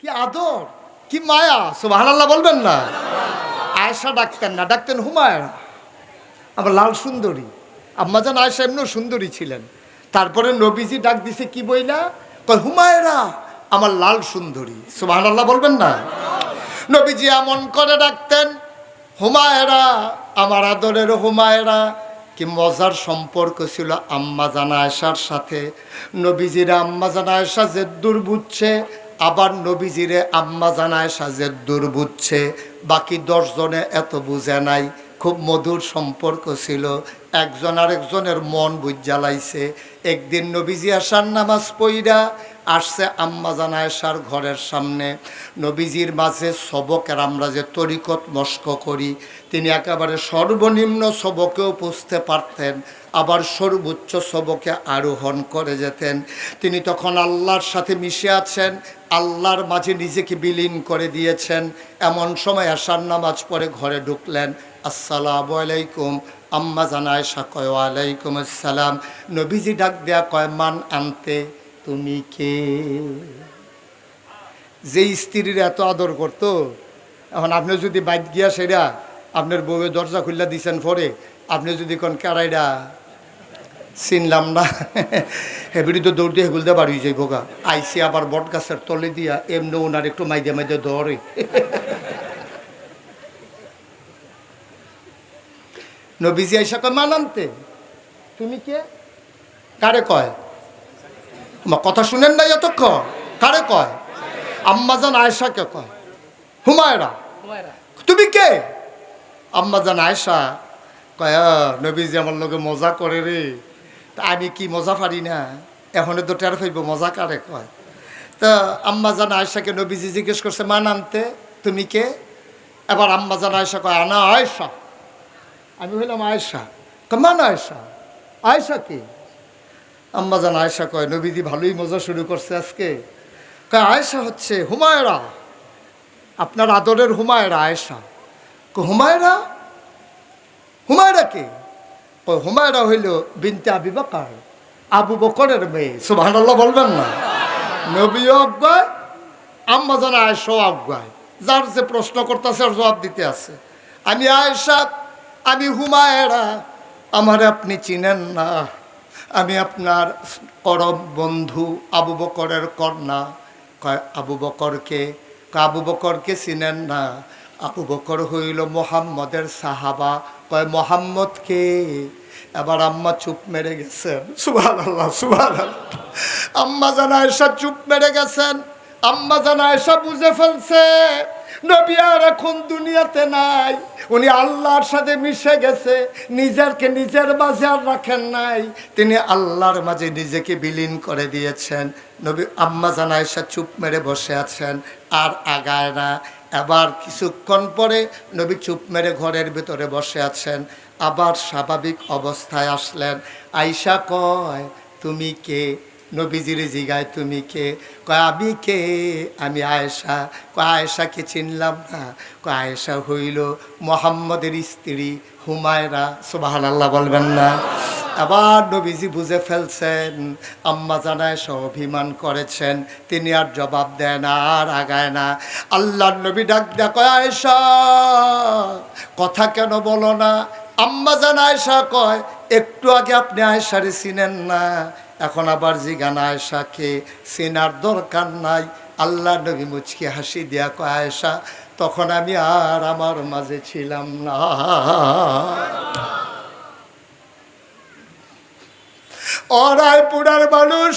কি আদর, কি মায়া, সুবহানাল্লাহ বলবেন না। আয়েশা ডাকতেন না, ডাকতেন হুমায়রা আবার লাল সুন্দরী। আম্মাজান আয়েশা এমনিও সুন্দরী ছিলেন। তারপরে নবীজি ডাক দিছে, কি বইলা? কয়, হুমায়রা, আমার লাল সুন্দরী। সুবহানাল্লাহ বলবেন না? নবীজি এমন করে ডাকতেন, হুমায়রা, আমার আদরের হুমায়রা, কি মজার সম্পর্ক ছিল আম্মা জানা আয়সার সাথে। নবীজিরে আম্মা জানা আয়সা যে দূর বুঝছে আবার নবীজিরে আম্মা জানায় সাজের দূর বুঝছে, বাকি দশজনে এত বুঝে নাই। খুব মধুর সম্পর্ক ছিল। একজন আরেকজনের মন বুঝ জ্বালাইছে। একদিন নবীজি আসার নামাজ পইরা আসছে আম্মা জানায়সার ঘরের সামনে। নবীজির মাঝে সবকের আমরা যে তরিকত মস্ক করি, তিনি একেবারে সর্বনিম্ন সবকেও পুষতে পারতেন, আবার সর্বোচ্চ সবকে আরোহণ করে যেতেন। তিনি তখন আল্লাহর সাথে মিশে আছেন, আল্লাহর মাঝে নিজেকে বিলীন করে দিয়েছেন। এমন সময় আসার নামাজ পরে ঘরে ঢুকলেন। আসসালামু আলাইকুম, আম্মা জানায় কয়, ওয়ালাইকুম আসসালাম। নবীজি ডাক দেয়া কয়, মান আনতে। তুমি কে? যে স্ত্রীর এত আদর করতো, এখন আপনি যদি বাইক গিয়া সেরা, আপনার বউয়ের দরজা খুললা দিছেন পরে, আপনি যদি কোন কারাইডা চিনলাম না হেবিড়ি তো দৌড় দিয়ে গুলতে বাড়ি যাই ভোগা আইসি আবার বট গাছের তলে দিয়া এমনি ওনার একটু মাইদে মাইদে দৌড়ে নবীজি আইসা কয় মানান্তে তুমি কে? কারে কয়? কথা শুনেন নাই এতক্ষণ। কারে কয়? আম্মাজান আয়েশাকে কয়। হুমায়রা। তুমি কে? আম্মাজান আয়েশা কয় "আ, নবীজি আমার লোকে মজা করে রে। তা আমি কি মজা পারি না? এখন তো টের ফাইব মজা কারে কয়? তা আম্মাজান আয়েশাকে নবীজি জিজ্ঞেস করছে মা নামতে তুমি কে? এবার আম্মাজান আয়েশা কয় আনা আয়েশা। আমি হইলাম আয়েশা। মান আয়েশা? আয়েশা কি? আম্মাজান আয়েশা কয় নবীদি ভালোই মজা শুরু করছে আজকে। কয় আয়েশা হচ্ছে হুমায়রা। আপনার আদরের হুমায়রা কয়, হুমায়রা? হুমায়রা কে? হুমায়রা হইল বিনতে আবি বকর আবু বকরের মেয়ে। সুবহানাল্লাহ বলবেন না। নবী অজ্ঞায় আম্মাজান আয়েশাও অজ্ঞায় যার যে প্রশ্ন করতেছে আর জবাব দিতে আছে। আমি আয়েশা আমি হুমায়রা আমার আপনি চিনেন না। আমি আপনার করম বন্ধু আবু বকরের কন্যা। কয়, আবু বকরকে? আবু বকরকে চিনেন না। আবু বকর হইল মোহাম্মদের সাহাবা। কয় মোহাম্মদকে এবার আম্মা চুপ মেরে গেছেন। সুভান আল্লাহ সুভান আম্মা জানা এসব চুপ মেরে গেছেন। আম্মা জানা এসব বুঝে ফেলছে। নবী আর এখন দুনিয়াতে নাই। উনি আল্লাহর সাথে মিশে গেছে, নিজেরকে নিজের মাঝে আর রাখেন নাই। তিনি আল্লাহর মাঝে নিজেকে বিলীন করে দিয়েছেন। নবী আম্মা জানা এসে চুপ মেরে বসে আছেন, আর আগায় না। এবার কিছুক্ষণ পরে নবী চুপ মেরে ঘরের ভিতরে বসে আছেন, আবার স্বাভাবিক অবস্থায় আসলেন। আইসা কয়, তুমি কে? নবীজির জিগায় তুমি কে? কয়, আমি কে? আমি আয়েশা। কয়, আয়েশাকে চিনলাম না। কয়, আয়েশা হইল মোহাম্মদের স্ত্রী হুমায়রা। সুবাহান আল্লাহ বলবেন না। আবার নবীজি বুঝে ফেলছেন, আম্মা জানায় অভিমান করেছেন, তিনি আর জবাব দেয় না, আর আগায় না। আল্লাহ নবী ডাক কয়, আয়েশা, কথা কেন বলো না? আম্মা জান আয়েশা কয়, একটু আগে আপনি আয়েশারে চিনেন না। এখন আবার জিগান আয়েশাকে চেনার দরকার নাই। আল্লাহ নবী মুচকি হাসি দিয়া কয়, আয়েশা, তখন আমি আর আমার মাঝে ছিলাম না। ও রায়পুরার মানুষ,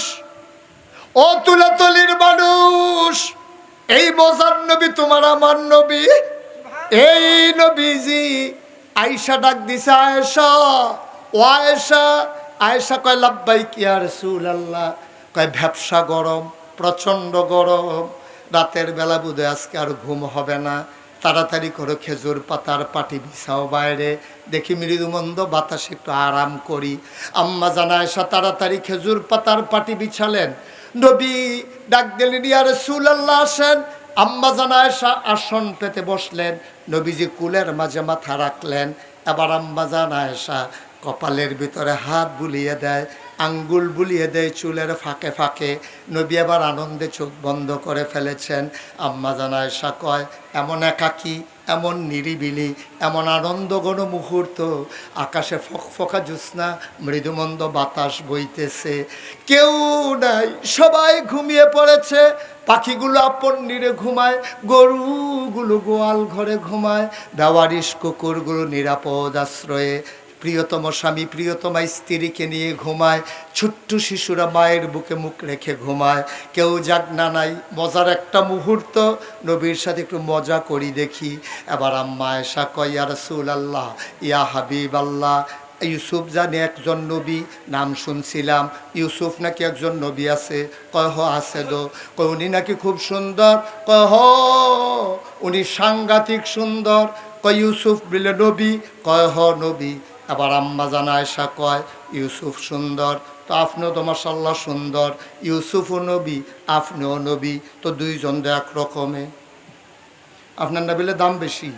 ও তুলাতলির মানুষ, এই মজার নবী তোমার আমার নবী। এই নবীজি আয়সা ডাক দিছে, আয়েশা, ও আয়েশা আয়েশা কয় লাব্বাই কি আর সুল আল্লাহ কয় ভ্যাবসা গরম, প্রচণ্ড গরম। রাতের বেলা বুধে আজকে আর ঘুম হবে না। তাড়াতাড়ি করে খেজুর পাতার পাটি বিছাও বাইরে। দেখি মৃদুমন্দ বাতাসে একটু আরাম করি। আম্মা জানা এসা তাড়াতাড়ি খেজুর পাতার পাটি বিছালেন। নবী ডাক দিলেন সুল আল্লাহ আসেন। আম্মা জানা এসা আসন পেতে বসলেন। নবীজি কুলের মাঝে মাথা রাখলেন। এবার আম্মা জানা এসা কপালের ভিতরে হাত বুলিয়ে দেয়, আঙ্গুল বুলিয়ে দেয়, চুলের ফাঁকে ফাঁকে। নবী আবার আনন্দে চোখ বন্ধ করে ফেলেছেন। আম্মা জানায়সা কয়, এমন একাকী, এমন নিরিবিলি, এমন আনন্দগণ মুহূর্ত। আকাশে ফকফকা জ্যোৎস্না, মৃদুমন্দ বাতাস বইতেছে। কেউ নাই, সবাই ঘুমিয়ে পড়েছে। পাখিগুলো আপন নিরে ঘুমায়, গরুগুলো গোয়াল ঘরে ঘুমায়। বেওয়ারিশ কুকুরগুলো নিরাপদ আশ্রয়ে। প্রিয়তম স্বামী, প্রিয়তমা স্ত্রীকে নিয়ে ঘুমায়। ছোট্ট শিশুরা মায়ের বুকে মুখ রেখে ঘুমায়। কেউ যাক না নাই, মজার একটা মুহূর্ত। নবীর সাথে একটু মজা করি দেখি। এবার আম্মা এসা কয়, ইয়া রসুল আল্লাহ ইয়া হাবিব আল্লাহ ইউসুফ জানি একজন নবী, নাম শুনছিলাম। ইউসুফ নাকি একজন নবী আছে? কয়, হ, আছে দো। কয়, উনি নাকি খুব সুন্দর। কয়, হ, উনি সাংঘাতিক সুন্দর। কয়, ইউসুফ বিলে নবী। কয়, হ, নবী। আবার আম্মা জানা এসা কয়, ইউসুফ সুন্দর, তো আপনিও তো মাসাল্লাহ সুন্দর, ইউসুফও নবী, আপনিও নবী, তো দুইজন তো এক রকমে আপনার নাবিলে দাম বেশি,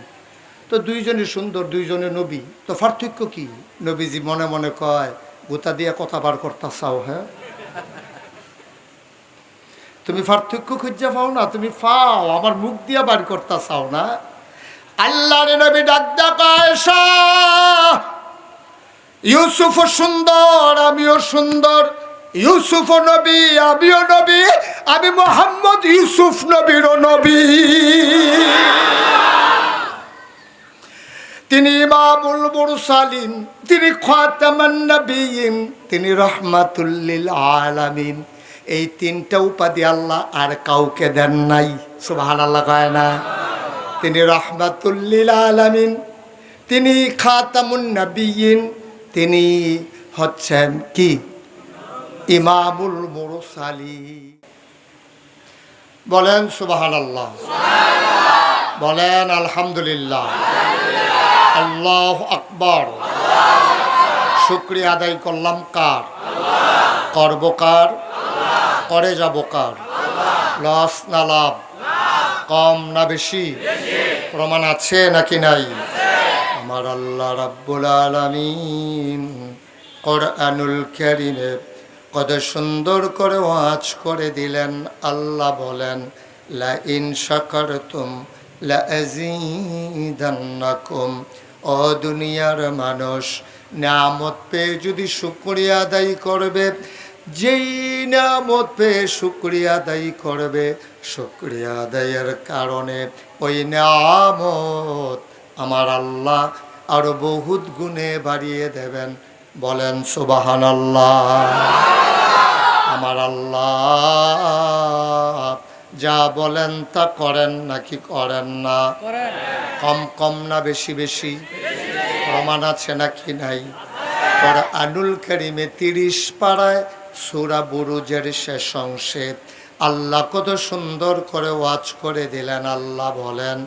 তো দুইজনই সুন্দর দুইজনে নবী, তো পার্থক্য কি? নবীজি মনে মনে কয়, গোতা দিয়ে কথা বার করতে চাও হ্যাঁ? তুমি পার্থক্য খুঁজে পাও না, তুমি পাও, আমার মুখ দিয়ে বার করতে চাও না। আল্লাহর নবী ডাক ডাকা ইউসুফ সুন্দর, আমিও সুন্দর। ইউসুফ নবী, আমিও নবী, আমি মোহাম্মদ ইউসুফ নবীরও নবী। তিনি ইমামুল মুরসালিন, তিনি খাতামান নবীন, তিনি রহমাতুল্লিল আলামিন। এই তিনটা উপাধি আল্লাহ আর কাউকে দেন নাই। সুবহানাল্লাহ কয় না। তিনি রহমাতুল্লিল আলামিন। তিনি খাতামুন নবীন। তিনি হচ্ছেন কি? ইমামুল মুরসালি বলেন, সুবহানাল্লাহ। বলেন, আলহামদুলিল্লাহ। আল্লাহ আকবর। শুক্রিয়া আদায় করলাম কার? করব কার? করে যাব কার? লস না লাভ? কম না বেশি? প্রমাণ আছে নাকি নাই? আমার আল্লাহ রাব্বুল আলামিন কোরআনুল কারীমে কত সুন্দর করে ওয়াজ করে দিলেন, আল্লাহ বলেন লা ইন শাকারতুম লা ও দুনিয়ার মানুষ নামত পেয়ে যদি শুকরিয়া আদায় করবে, যেই নামত পেয়ে শুক্রিয়া আদায় করবে, শুক্রিয়া আদায়ের কারণে ওই নামত আমার আল্লাহ আরও বহুত গুণে বাড়িয়ে দেবেন। বলেন সুবাহান আল্লাহ আমার আল্লাহ যা বলেন তা করেন নাকি করেন না? কম কম না বেশি বেশি? প্রমাণ আছে নাকি নাই? পরে আনুল করিমে তিরিশ পাড়ায় সুরা বুরুজের শেষ অংশে আল্লাহ কত সুন্দর করে ওয়াজ করে দিলেন। আল্লাহ বলেন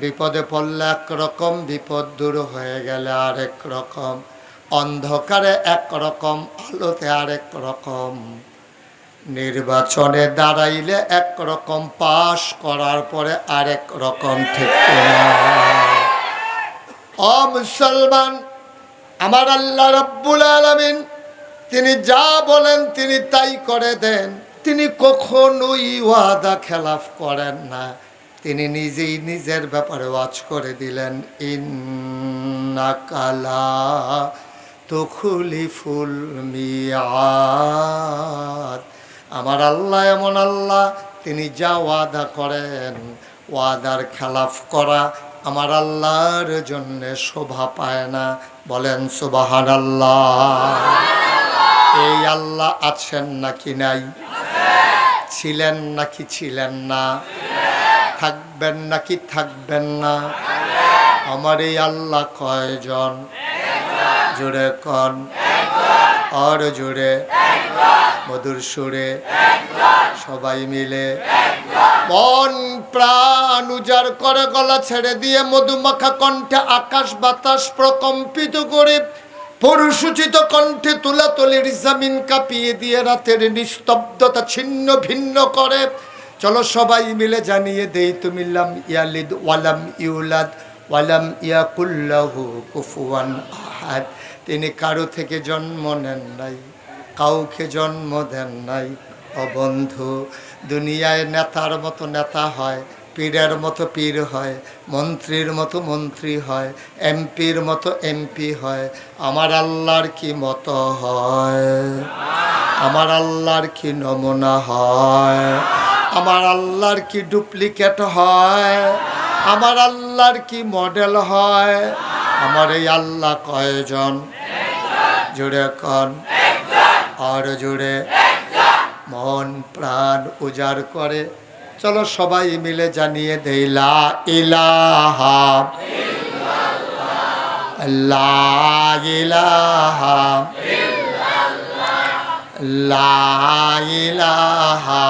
বিপদে পড়লে একরকম, বিপদ দূর হয়ে গেলে আরেক রকম। অন্ধকারে একরকম, আলোতে আরেক রকম। নির্বাচনে দাঁড়াইলে একরকম, পাশ করার পরে আরেক রকম ঠিক ও মুসলমান, আমার আল্লাহ রব্বুল আলমিন, তিনি যা বলেন তিনি তাই করে দেন। তিনি কখনোই ওয়াদা খেলাফ করেন না। তিনি নিজেই নিজের ব্যাপারে ওয়াজ করে দিলেন ইন্নাকালা তুখুলি ফুল মিয়াদ। আমার আল্লাহ এমন আল্লাহ, তিনি যা ওয়াদা করেন, ওয়াদার খেলাফ করা আমার আল্লাহর জন্য শোভা পায় না। বলেন সুবাহান আল্লাহ এই আল্লাহ আছেন নাকি নাই? ছিলেন নাকি ছিলেন না? থাকবেন নাকি থাকবেন না? আমার এই আল্লাহ কয়জন? জুড়ে কন? আর জোরে মধুর সুরে সবাই মিলে মন প্রাণ উজাড় করে গলা ছেড়ে দিয়ে মধুমাখা কণ্ঠে আকাশ বাতাস প্রকম্পিত করে পরুসূচিত কণ্ঠে তুলা তুলাতলির জামিন কাঁপিয়ে দিয়ে রাতের নিস্তব্ধতা ছিন্ন ভিন্ন করে চলো সবাই মিলে জানিয়ে দেই, তুমি ইয়ালিদ ওয়ালাম ইউলাদ ওয়ালাম ইয়াকুল্লাহু কুফুয়ান আহাদ। তিনি কারও থেকে জন্ম নেন নাই, কাউকে জন্ম দেন নাই। অবন্ধু, দুনিয়ায় নেতার মতো নেতা হয়, পীরের মতো পীর হয়, মন্ত্রীর মতো মন্ত্রী হয়, এমপির মতো এমপি হয়। আমার আল্লাহর কি মত হয়? আমার আল্লাহর কি নমুনা হয়? আমার আল্লাহর কি ডুপ্লিকেট হয়? আমার আল্লাহর কি মডেল হয়? আমার এই আল্লাহ কয়জন? জুড়ে কন। আর জুড়ে মন প্রাণ উজাড় করে। চলো সবাই মিলে জানিয়ে দেই, লা ইলাহা লা ইলাহা লা ইলাহা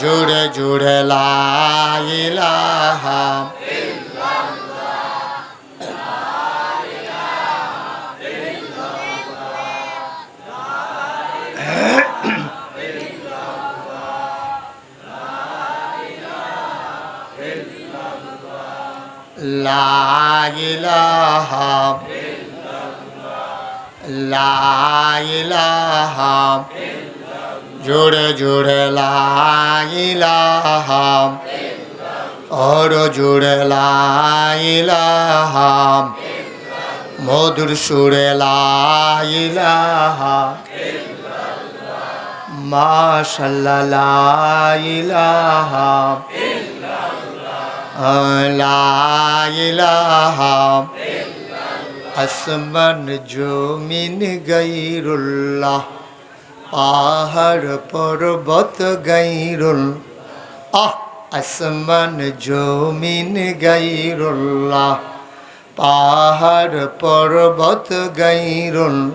জুড়ে জুড়ে লা ইলাহা লা ইলাহা লা ইলাহা জোরে জোরে লা ইলাহা और জোরে লা ইলাহা মধুর সুরে লা ইলাহা মাশাল্লাহ লা ইলাহা আসমান জমিন গাইরুল্লাহ। পাহাড় পর্বত গাইরুল, আহ, আসমান জমিন গাইরুল্লাহ। পাহাড় পর্বত গাইরুল,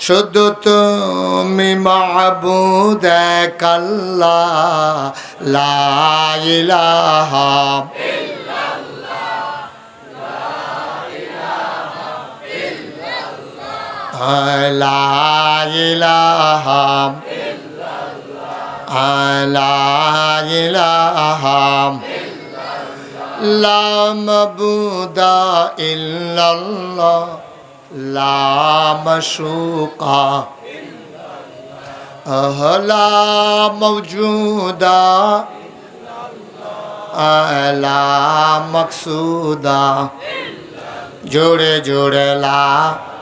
শুধু তুমি মাহবুদ কাল্লা লা ইলাহা লা ইলাহা লা ইলাহা লা মাবুদা ইল্লাল্লাহ লা মাশুকা লা মওজুদা লা মকসুদা। জোড়ে জোড়ে লা ইলাহা और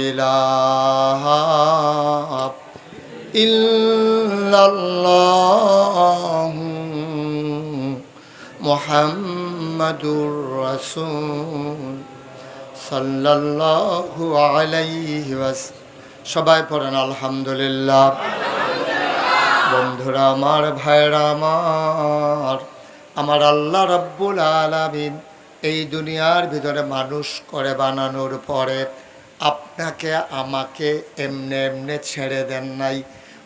إله إلا الله محمد رسول صلى الله عليه وسلم সবাই পড়েন আলহামদুলিল্লাহ বন্ধুরা আমার ভাইরা আমার আমার আল্লাহ রব্বুল আলামিন এই দুনিয়ার ভিতরে মানুষ করে বানানোর পরে আপনাকে আমাকে এমনে এমনে ছেড়ে দেন নাই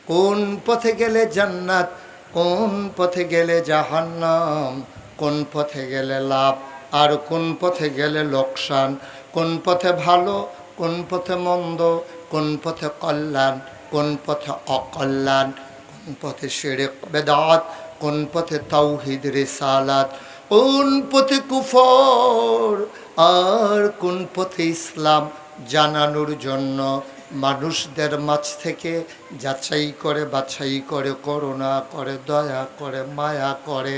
কোন পথে গেলে জান্নাত কোন পথে গেলে জাহান্নাম কোন পথে গেলে লাভ আর কোন পথে গেলে লোকসান কোন পথে ভালো কোন পথে মন্দ কোন পথে কল্যাণ কোন পথে অকল্যাণ কোন পথে শিরিক বেদাত কোন পথে তাওহিদ রিসালাত কোন পথে কুফর, আর কোন পথে ইসলাম জানানোর জন্য মানুষদের মাঝ থেকে যাচাই করে, বাছাই করে, করুণা করে, দয়া করে, মায়া করে।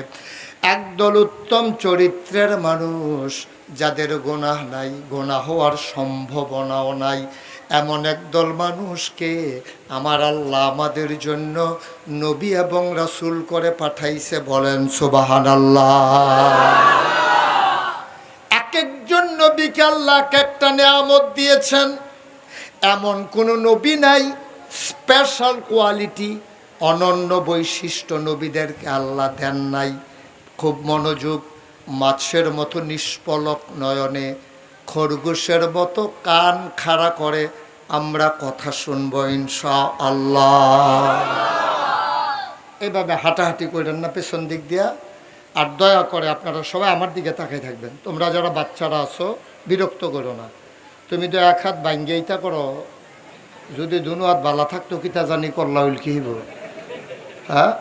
একদল উত্তম চরিত্রের মানুষ যাদের গোনাহ নাই গোনা হওয়ার সম্ভাবনাও নাই। এমন একদল মানুষকে আমার আল্লাহ আমাদের জন্য নবী এবং রাসুল করে পাঠাইছে বলেন সুবাহান আল্লাহ এক একজন নবীকে আল্লাহ এক একটা নিয়ামত দিয়েছেন। এমন কোনো নবী নাই স্পেশাল কোয়ালিটি অনন্য বৈশিষ্ট্য নবীদেরকে আল্লাহ দেন নাই। খুব মনোযোগ, মাছের মতো নিষ্পলক নয়নে খরগোশের মতো কান খাড়া করে, আমরা কথা শুনব ইনশা আল্লাহ এইভাবে হাঁটাহাঁটি করেন না পেছন দিক দিয়া। আর দয়া করে আপনারা সবাই আমার দিকে তাকাই থাকবেন। তোমরা যারা বাচ্চারা আছো, বিরক্ত করো না। তুমি তো এক হাত বাঙ্গেইতা করো। যদি দুনো হাত বালা থাকতো কি তা জানি করলা হইল কি হ্যাঁ?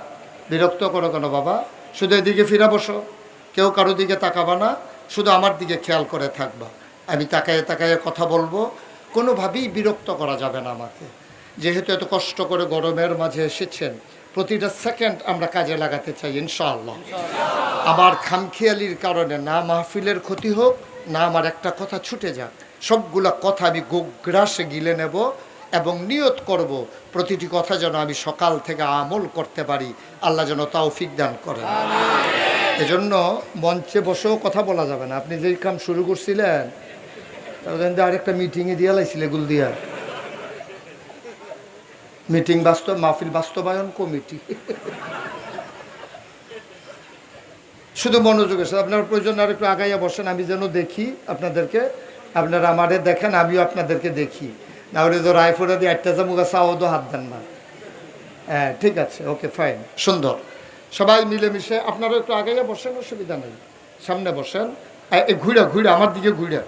বিরক্ত করো কেন বাবা? শুধু এদিকে ফিরা বসো। কেউ কারও দিকে তাকাবা না, শুধু আমার দিকে খেয়াল করে থাকবা। আমি তাকায়ে তাকায়ে কথা বলব কোনোভাবেই বিরক্ত করা যাবে না আমাকে। যেহেতু এত কষ্ট করে গরমের মাঝে এসেছেন প্রতিটা সেকেন্ড আমরা কাজে লাগাতে চাই ইনশাআল্লাহ। আমার খামখেয়ালির কারণে না মাহফিলের ক্ষতি হোক না আমার একটা কথা ছুটে যাক। সবগুলা কথা আমি গোগ্রাসে গিলে নেব এবং নিয়ত করব প্রতিটি কথা যেন আমি সকাল থেকে আমল করতে পারি আল্লাহ যেন তৌফিক দান করেন। এজন্য মঞ্চে বসেও কথা বলা যাবে না। আপনি যেই কাম শুরু করছিলেন তাহলে আরেকটা মিটিংয়ে দিয়ে লাইছিলে গুল দিয়া। মিটিং বাস্তব, মাহফিল বাস্তবায়ন কমিটি। শুধু মনোযোগের সাথে আপনার প্রয়োজন আর একটু আগাইয়া বসেন, আমি যেন দেখি আপনাদেরকে, আপনারা আমাদের দেখেন, আমিও আপনাদেরকে দেখি। না হলে তো রায়ফোড়া দিয়ে একটা জামুগা চাও তো হাত দেন না। হ্যাঁ ঠিক আছে, ওকে ফাইন সুন্দর। সবাই মিলেমিশে, আপনারা একটু আগাইয়া বসেন, অসুবিধা নেই। সামনে বসেন। ঘুরে ঘুরে, আমার দিকে ঘুরে।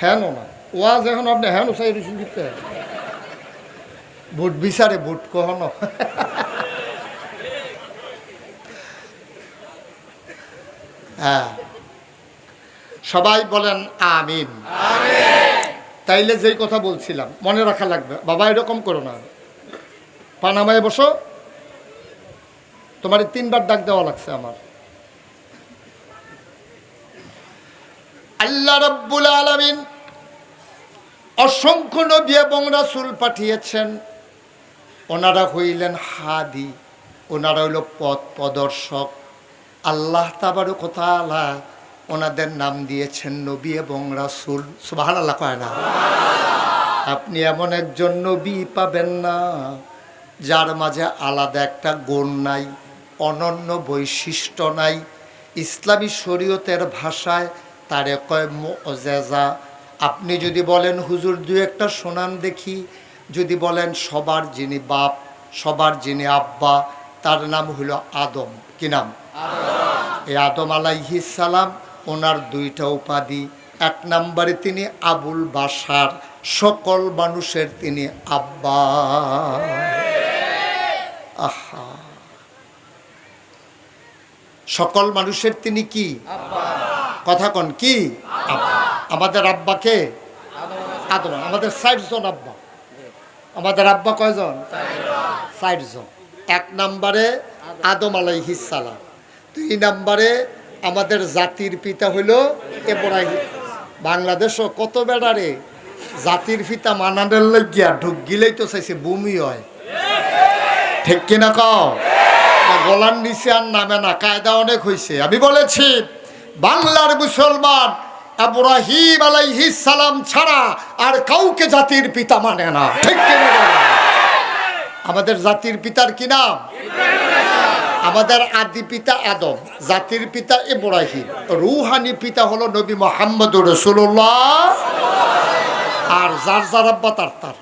হ্যাঁ না। ওয়াজ এখন আপনি হ্যাঁ উসাই রসুন দিতে বুট বিচারে বুট কহনো হ্যাঁ। সবাই বলেন আমিন। তাইলে যেই কথা বলছিলাম, মনে রাখা লাগবে, বাবা এরকম করো না। পানামায় বসো। তোমার তিনবার ডাক দেওয়া লাগছে আমার। আল্লাহ রব্বুল আলমিন অসংখ্য নবী এবং রাসূল পাঠিয়েছেন। ওনারা হইলেন হাদি, ওনারা হইল পথ প্রদর্শক। আল্লাহ তাবারু কোথালা ওনাদের নাম দিয়েছেন নবী এবং রাসূল। সুবাহ আল্লাহ কয় না। আপনি এমন একজন নবী পাবেন না, যার মাঝে আলাদা একটা গুণ নাই, অনন্য বৈশিষ্ট্য নাই। ইসলামী শরীয়তের ভাষায় তারে কয়, মোজেজা। আপনি যদি বলেন, হুজুর, দু একটা শোনান দেখি। যদি বলেন, সবার যিনি বাপ, সবার যিনি আব্বা, তার নাম হলো আদম। কি নাম? এই আদম সালাম, ওনার দুইটা উপাধি। এক নম্বরে তিনি আবুল বাসার সকল মানুষের তিনি আব্বা। আহা! সকল মানুষের তিনি কি? কথা কন কি? আমাদের আব্বাকে? আদম আমাদের ষাট জন আব্বা। আমাদের আব্বা কয়জন? ষাট জন এক নম্বরে আদম আলাইহিস সালাম। দুই নম্বরে আমাদের জাতির পিতা হইল এব্রাহিম বাংলাদেশও কত বেড়ারে জাতির পিতা মানানের লাগিয়া ঢুক গিলেই তো চাইছে বমি হয়। ঠিক কিনা কও? গলার নিচে আর নামে না, কায়দা অনেক হয়েছে আমি বলেছি বাংলার মুসলমান আবরাহিম আলাইহিস সালাম ছাড়া আর কাউকে জাতির পিতা মানে না। ঠিক? আমাদের জাতির পিতার কি নাম? আমাদের আদি পিতা আদম, জাতির পিতা ইব্রাহিম। রুহানি পিতা হলো নবী মোহাম্মদ রসুল্লাহ আর যার যার আব্বা তার তার।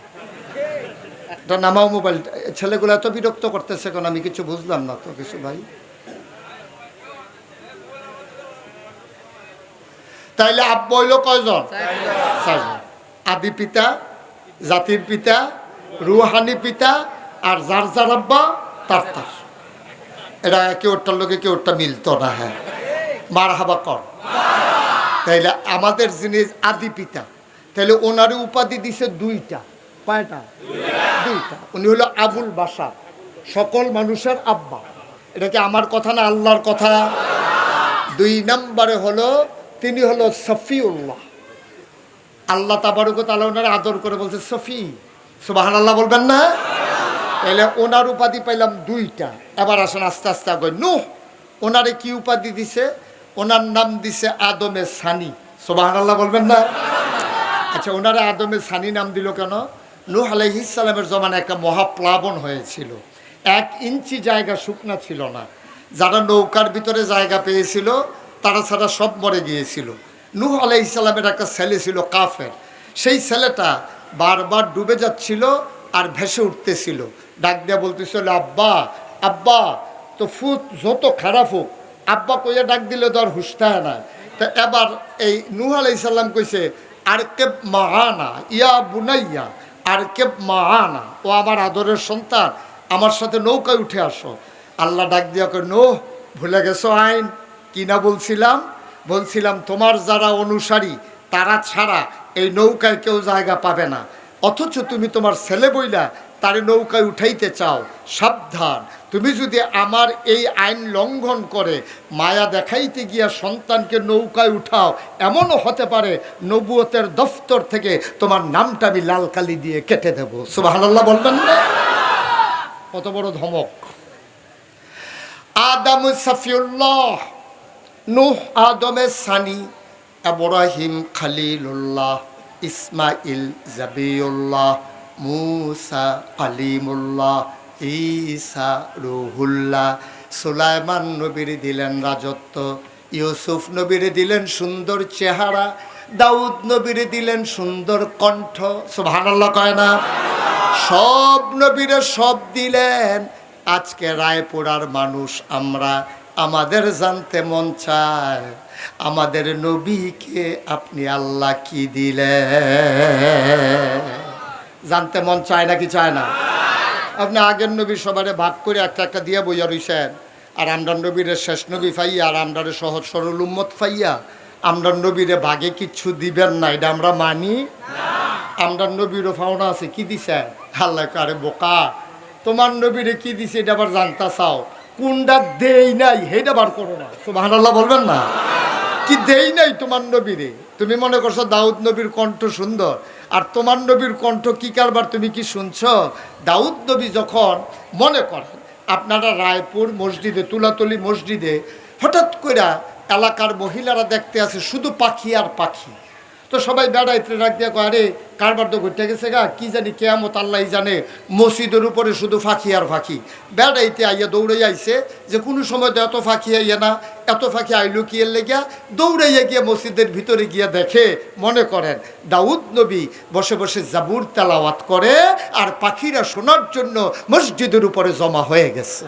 নামাও মোবাইল। ছেলেগুলো এত বিরক্ত করতেছে কেন? আমি কিছু বুঝলাম না তো কিছু ভাই। তাইলে আব্বা হইল কয়জন? চারজন। আদি পিতা জাতির পিতা রুহানি পিতা আর যার যার আব্বা তার তার। এটা কেউটার লোকে কেউটা মিলতো না হ্যাঁ। মার হাবা কর। তাইলে আমাদের যিনি আদি পিতা তাহলে ওনার উপাধি দিছে দুইটা। কয়টা? দুইটা। উনি হলো আবুল বাসা সকল মানুষের আব্বা। এটা কি আমার কথা না আল্লাহর কথা? দুই নম্বরে হলো তিনি হলো সফিউল্লাহ। আল্লাহ তাবারুক তালা ওনার আদর করে বলছে, সফি সুবাহান আল্লাহ বলবেন না? এলে ওনার উপাধি পাইলাম দুইটা। এবার আসেন আস্তে আস্তে আগে নুহ, ওনারে কি উপাধি দিছে? ওনার নাম দিছে আদমে সানি। সুবাহান আল্লাহ বলবেন না? আচ্ছা ওনারা আদমে সানি নাম দিল কেন? নূহ আলাইহিসালামের জমানায় একটা মহাপ্লাবন হয়েছিল। এক ইঞ্চি জায়গা শুকনা ছিল না। যারা নৌকার ভিতরে জায়গা পেয়েছিল তারা ছাড়া সব মরে গিয়েছিল। নূহ আলাইহিসালামের একটা ছেলে ছিল কাফের। সেই ছেলেটা বারবার ডুবে যাচ্ছিল আর ভেসে উঠতেছিল। ডাক দিয়া বলতেছিল, আব্বা আব্বা, তো ফুট যত খারাপ হোক, আব্বা কইয়া ডাক দিলে তো আর হুসতায় না। তা এবার এই নূহ আলাইসাল্লাম কইছে, আর কেব মাহানা ইয়া বুনাইয়া, আর কেব মাহানা ও আমার আদরের সন্তান, আমার সাথে নৌকায় উঠে আসো। আল্লাহ ডাক দিয়া কই নো ভুলে গেছো আইন? কি না বলছিলাম? বলছিলাম, তোমার যারা অনুসারী, তারা ছাড়া এই নৌকায় কেউ জায়গা পাবে না। অথচ তুমি তোমার ছেলে বইলা তার নৌকায় উঠাইতে চাও। সাবধান। তুমি যদি আমার এই আইন লঙ্ঘন করে মায়া দেখাইতে গিয়া সন্তানকে নৌকায় উঠাও, এমনও হতে পারে নবুয়তের দফতর থেকে তোমার নামটা আমি লাল কালি দিয়ে কেটে দেবো। সুবাহান্লাহ বলবেন না? কত বড় ধমক। আদম সাফিউল্লাহ। নুহ আদমে সানি এব্রাহিম খালিলুল্লাহ ইসমাইল জাবিউল্লাহ মুসা কালিমুল্লাহ ঈসা রুহুল্লাহ সুলাইমান নবীর দিলেন রাজত্ব ইউসুফ নবীর দিলেন সুন্দর চেহারা দাউদ নবীর দিলেন সুন্দর কণ্ঠ, সুবহানাল্লাহ কয় না? সব নবীরে সব দিলেন। আজকে রায়পুরার মানুষ আমরা আমাদের জানতে মন চায়, আমাদের নবীকে আপনি আল্লাহ কি দিলে জানতে মন চায় নাকি চায় না? আপনি আগের নবী সবারে ভাগ করে একটা একটা দিয়ে বইয়া রইছেন। আর আমরার নবীরে শেষ নবী ফাইয়া, আর আমরারে সহজ সরল উম্মত ফাইয়া আমরার নবীরে ভাগে কিচ্ছু দিবেন না, এটা আমরা মানি? আমরার নবীরও ফাওনা আছে, কি দিছে আল্লাহ আরে বোকা, তোমার নবীরে কি দিছে এটা আবার জানতা চাও। কোনটা দেই নাই সেইটা বার করো না। আল্লাহ বলবেন না? কি দেই নাই তোমার নবীরে? তুমি মনে করছ দাউদ নবীর কণ্ঠ সুন্দর আর তোমার নবীর কণ্ঠ কি কারবার তুমি কি শুনছ? দাউদ নবী যখন মনে করেন আপনারা রায়পুর মসজিদে তুলাতলি মসজিদে হঠাৎ করে এলাকার মহিলারা দেখতে আসে শুধু পাখি আর পাখি। তো সবাই বেড়াইতে রাখ দিয়ে কয় কারবার তো ঘুরতে গেছে গা? কি জানি কেয়ামত আল্লাহ জানে, মসজিদের উপরে শুধু ফাঁকি আর ফাঁকি। বেড়াইতে আইয়া দৌড়ে আইছে যে কোনো সময় তো এত ফাঁকি আইয়া না, এত ফাঁকি আইলো কি এর লেগিয়া? দৌড়াইয়া গিয়ে মসজিদের ভিতরে গিয়ে দেখে মনে করেন, দাউদ নবী বসে বসে জাবুর তেলাওয়াত করে আর পাখিরা শোনার জন্য মসজিদের উপরে জমা হয়ে গেছে।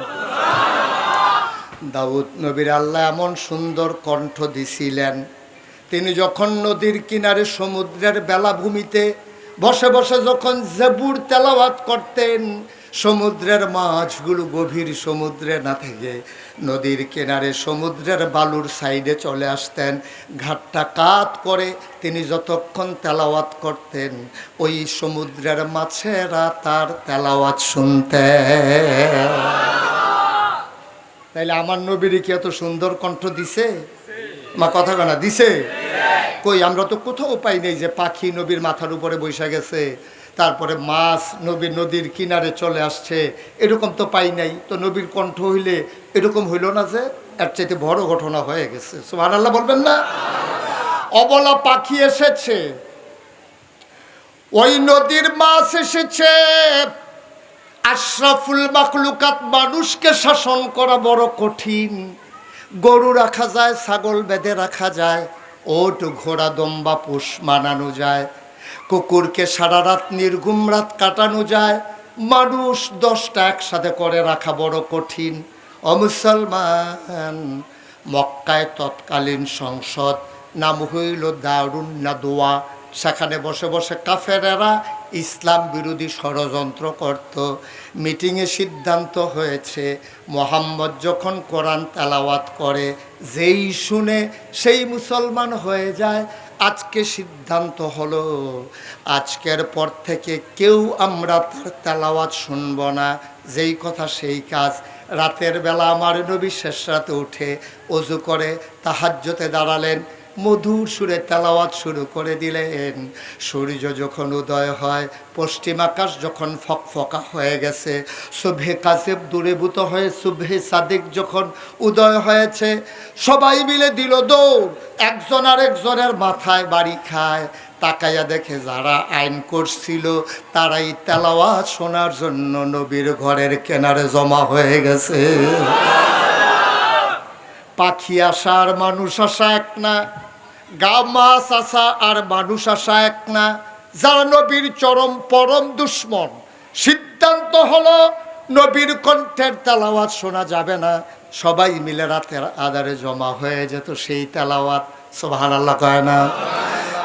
দাউদ নবীর আল্লাহ এমন সুন্দর কণ্ঠ দিছিলেন। তিনি যখন নদীর কিনারে সমুদ্রের বেলাভূমিতে বসে বসে যখন জেবুর তেলাওয়াত করতেন, সমুদ্রের মাছগুলো গভীর সমুদ্রে না থেকে নদীর কিনারে সমুদ্রের বালুর সাইডে চলে আসতেন। ঘাটটা কাত করে তিনি যতক্ষণ তেলাওয়াত করতেন, ওই সমুদ্রের মাছেরা তার তেলাওয়াত শুনতেন। তাইলে আমার নবীরে কি এত সুন্দর কণ্ঠ দিছে? মা কথা কানা দিছে? কই, আমরা তো কোথাও পাই নেই যে পাখি নবীর মাথার উপরে বসে গেছে, তারপরে মাছ নবীর নদীর কিনারে চলে আসছে, এরকম তো পাই নাই। তো নবীর কণ্ঠ হইলে এরকম হইল না যে এর চাইতে বড় ঘটনা হয়ে গেছে। সুহান আল্লাহ বলবেন না? অবলা পাখি এসেছে, ওই নদীর মাছ এসেছে। আশরাফুল মাকলুকাত মানুষকে শাসন করা বড় কঠিন। গরু রাখা যায়, ছাগল বেঁধে রাখা যায়, ওট, ঘোড়া, দম্বা, পোষ মানানো যায়। কুকুরকে সারা রাত নির্গুম রাত কাটানো যায়। মানুষ দশটা একসাথে করে রাখা বড় কঠিন। অমুসলমান মক্কায় তৎকালীন সংসদ, নাম হইল দারুণ নাদোয়া সেখানে বসে বসে কাফেরেরা ইসলাম বিরোধী ষড়যন্ত্র করত। মিটিংয়ে সিদ্ধান্ত হয়েছে, মোহাম্মদ যখন কোরআন তেলাওয়াত করে, যেই শুনে সেই মুসলমান হয়ে যায়, আজকে সিদ্ধান্ত হলো, আজকের পর থেকে কেউ আমরা তার তেলাওয়াত শুনব না, যেই কথা সেই কাজ। রাতের বেলা আমার নবী শেষ রাতে উঠে অজু করে তাহাজ্যতে দাঁড়ালেন মধুর সুরে তেলাওয়াত শুরু করে দিলেন। সূর্য যখন উদয় হয়, পশ্চিম আকাশ যখন ফকফকা হয়ে গেছে, শুভে কাসেব দূরীভূত হয়ে শুভে সাদিক যখন উদয় হয়েছে, সবাই মিলে দিল দৌড়। একজন আর একজনের মাথায় বাড়ি খায়। তাকাইয়া দেখে যারা আইন করছিল, তারাই তেলাওয়াত শোনার জন্য নবীর ঘরের কেনারে জমা হয়ে গেছে। পাখি আসা আর মানুষ আসা এক না গা মাছ আসা আর মানুষ আসা এক না। যারা নবীর চরম পরম দুশ্মন। সিদ্ধান্ত হলো, নবীর কণ্ঠের তেলাওয়াত শোনা যাবে না। সবাই মিলে রাতের আধারে জমা হয়ে যেত সেই তেলাওয়াত। সোভান আল্লাহ কয় না।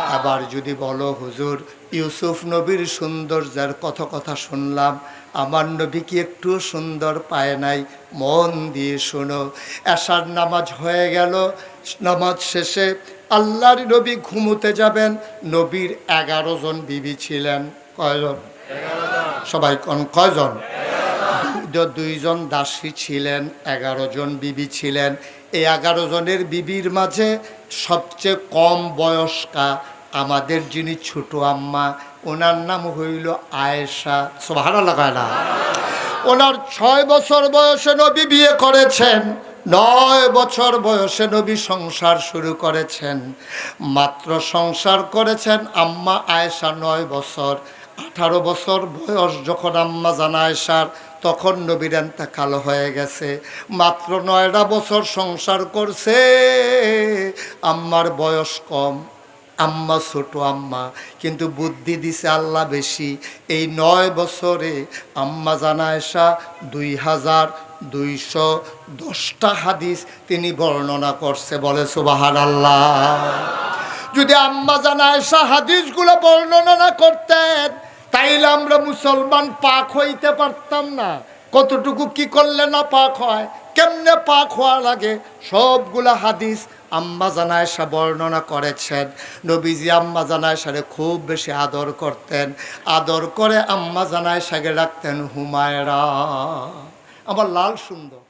আবার যদি বলো, হুজুর, ইউসুফ নবীর সৌন্দর্যের কত কথা শুনলাম। আমার নবী কি একটু সুন্দর পায় নাই? মন দিয়ে শোনো। এশার নামাজ হয়ে গেল। নামাজ শেষে আল্লাহর নবী ঘুমোতে যাবেন, নবীর এগারো জন বিবি ছিলেন। কয়জন? সবাই কোন কয়জন? দুইজন দাসী ছিলেন, এগারো জন বিবি ছিলেন। এই এগারো জনের বিবির মাঝে সবচেয়ে কম বয়স্কা আমাদের যিনি ছোট আম্মা, ওনার নাম হইল আয়েশা। ভালো লাগায় না? ওনার ছয় বছর বয়সে নবী বিয়ে করেছেন। নয় বছর বয়সে নবী সংসার শুরু করেছেন। মাত্র সংসার করেছেন আম্মা আয়েশা নয় বছর। আঠারো বছর বয়স যখন আম্মা জানা আয়েশার, তখন নবীর কালো হয়ে গেছে। মাত্র নয়টা বছর সংসার করছে। আম্মার বয়স কম। আম্মা ছোট আম্মা, কিন্তু বুদ্ধি দিছে আল্লাহ বেশি। এই নয় বছরে আম্মা জানায়সা দুই হাজার দুইশো দশটা হাদিস তিনি বর্ণনা করছে, বলে সুবাহার আল্লাহ যদি আম্মা জানায়সা হাদিসগুলো বর্ণনা না করতেন, তাইলে আমরা মুসলমান পাক হইতে পারতাম না। কতটুকু কি করলে না পাক হয়, কেমনে পাক হওয়া লাগে, সবগুলা হাদিস আম্মা জানায়সা বর্ণনা করেছেন। নবীজি আম্মা জানায়সারে খুব বেশি আদর করতেন। আদর করে আম্মা জানায়সাকে রাখতেন হুমায়রা। আমার লাল সুন্দর।